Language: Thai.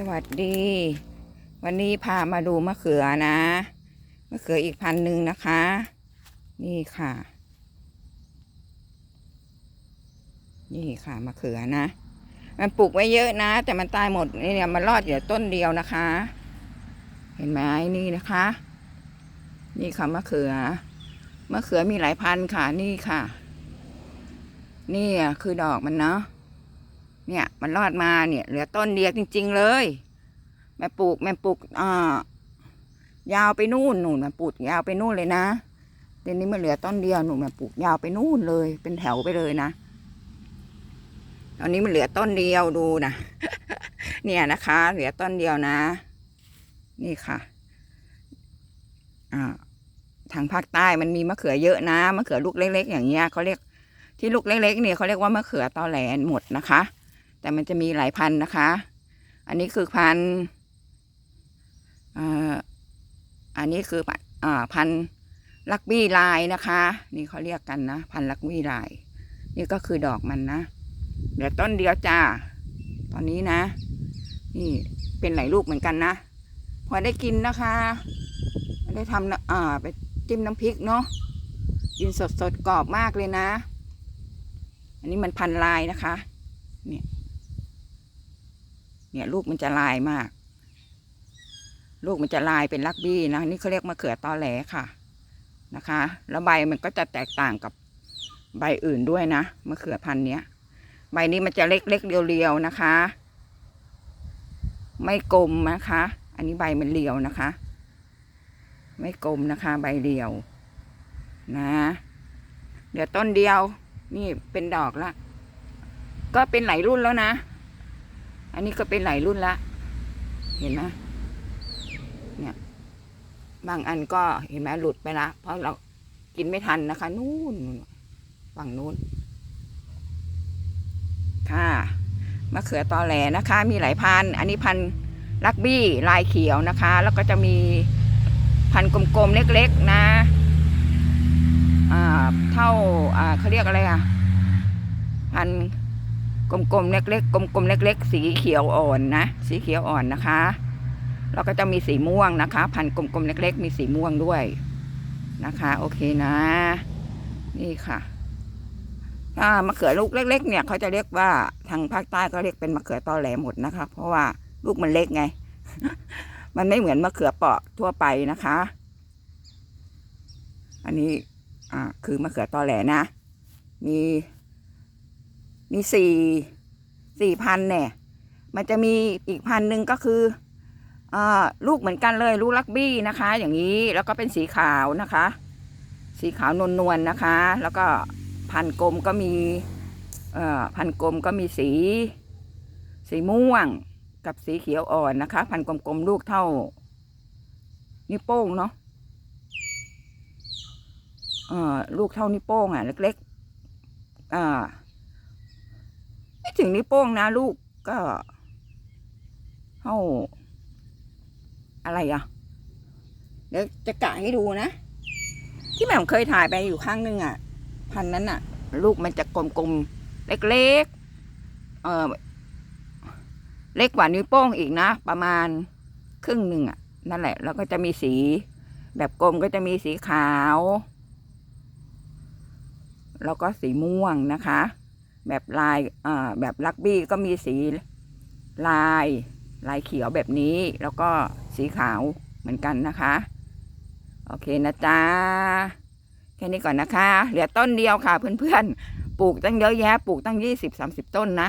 สวัสดี วันนี้พามาดูมะเขือนะ มะเขืออีกพันหนึ่งนะคะ นี่ค่ะ นี่ค่ะมะเขือนะ มันปลูกไว้เยอะนะ แต่มันตายหมดนี่เนี่ยมันรอดอยู่ต้นเดียวนะคะ เห็นไหมนี่นะคะ นี่ค่ะมะเขือมะเขือมีหลายพันค่ะ นี่ค่ะ นี่คือดอกมันเนาะ เนี่ย มันรอดมาเนี่ย เหลือต้นเดียวจริง ๆ เลย แม่ปลูกแม่ปลูกอ่ายาวไปนู่นหนูนแม่ปลูกยาวไปนู่นเลยนะเดี๋ยวนี้มันเหลือต้นเดียวหนูแม่ปลูกยาวไปนู่นเลย เป็นแถวไปเลยนะตอนนี้มันเหลือต้นเดียวดูนะเนี่ยนะคะ เหลือต้นเดียวนะ นี่ค่ะอ่าทางภาคใต้มันมีมะเขือเยอะนะมะเขือลูกเล็ก ๆ อย่างเงี้ยเขาเรียกที่ลูกเล็กๆเนี่ยเขาเรียกว่ามะเขือตอแหลหมดนะคะ แต่มันจะมีหลายพันนะคะ อันนี้คือพันอ่าอันนี้คือพันธุ์อ่าพันลักบี้ลายนะคะ นี่เขาเรียกกันนะ พันลักบี้ลาย นี่ก็คือดอกมันนะเดี๋ยวต้นเดียวจ้า ตอนนี้นะ นี่เป็นหลายลูกเหมือนกันนะ พอได้กินนะคะ ได้ทำอ่าไปจิ้มน้ำพริกเนาะกินสดสดกรอบมากเลยนะ อันนี้มันพันลายนะคะ เนี่ย เนี่ยลูกมันจะลายมาก ลูกมันจะลายเป็นลักบี้นะนี่เขาเรียกมะเขือตอแหลค่ะนะคะ แล้วใบมันก็จะแตกต่างกับใบอื่นด้วยนะมะเขือพันธุ์เนี้ย ใบนี้มันจะเล็กๆเรียวๆนะคะ ไม่กลมนะคะ อันนี้ใบมันเรียวนะคะ ไม่กลมนะคะ ใบเรียว นะเดี๋ยวต้นเดียว นี่เป็นดอกละ ก็เป็นหลายรุ่นแล้วนะ อันนี้ก็เป็นหลายรุ่นละ เห็นไหมเนี่ย บางอันก็เห็นไหมหลุดไปละ เพราะเรากินไม่ทันนะคะ นู่นฝั่งนู้น ค่ะมะเขือตอแหลนะคะ มีหลายพัน อันนี้พันลักบี้ลายเขียวนะคะ แล้วก็จะมีพันกลมๆเล็กๆนะอ่าเท่าอ่าเขาเรียกอะไรอะพัน กลมๆเล็กๆกลมๆเล็ก ๆ สีเขียวอ่อนนะ สีเขียวอ่อนนะคะแล้วก็จะมีสีม่วงนะคะ พันกลมๆเล็ก ๆ มีสีม่วงด้วยนะคะ โอเคนะ นี่ค่ะถ้ามะเขือลูกเล็ก ๆ เนี่ยเขาจะเรียกว่าทางภาคใต้ก็เรียกเป็นมะเขือตอแหลหมดนะคะ เพราะว่าลูกมันเล็กไง มันไม่เหมือนมะเขือเปาะทั่วไปนะคะ อันนี้อ่าคือมะเขือตอแหลนะ มี มีสี่สี่พันเนี่ย มันจะมีอีกพันหนึ่งก็คืออลูกเหมือนกันเลยลูกลักบี้นะคะ อย่างนี้แล้วก็เป็นสีขาวนะคะ สีขาวนวลนวลๆนะคะ แล้วก็พันกลมก็มีพันกลมก็มีสี สีม่วงกับสีเขียวอ่อนนะคะ พันกลมๆลูกเท่านิ้วโป้งเนาะลูกเท่านิ้วโป้งอะ เล็กๆอ่า ถึงนิ้วโป้งนะลูกก็เท่าอะไรอะ เดี๋ยวจะกะให้ดูนะ ที่แม่มเคยถ่ายไปอยู่ข้างนึงอะ พันนั้นอะ ลูกมันจะกลมๆ เล็กๆ เออเล็กกว่านิ้วโป้งอีกนะ ประมาณครึ่งหนึ่งอะ นั่นแหละ แล้วก็จะมีสี แบบกลมก็จะมีสีขาว แล้วก็สีม่วงนะคะ แบบลายแบบลักบี้ก็มีสีลายลายเขียวแบบนี้ แล้วก็สีขาวเหมือนกันนะคะ โอเคนะจ๊ะแค่นี้ก่อนนะคะ เหลือต้นเดียวค่ะเพื่อนๆ ปลูกตั้งเยอะแยะ ปลูกตั้งยี่สิบสามสิบต้นนะ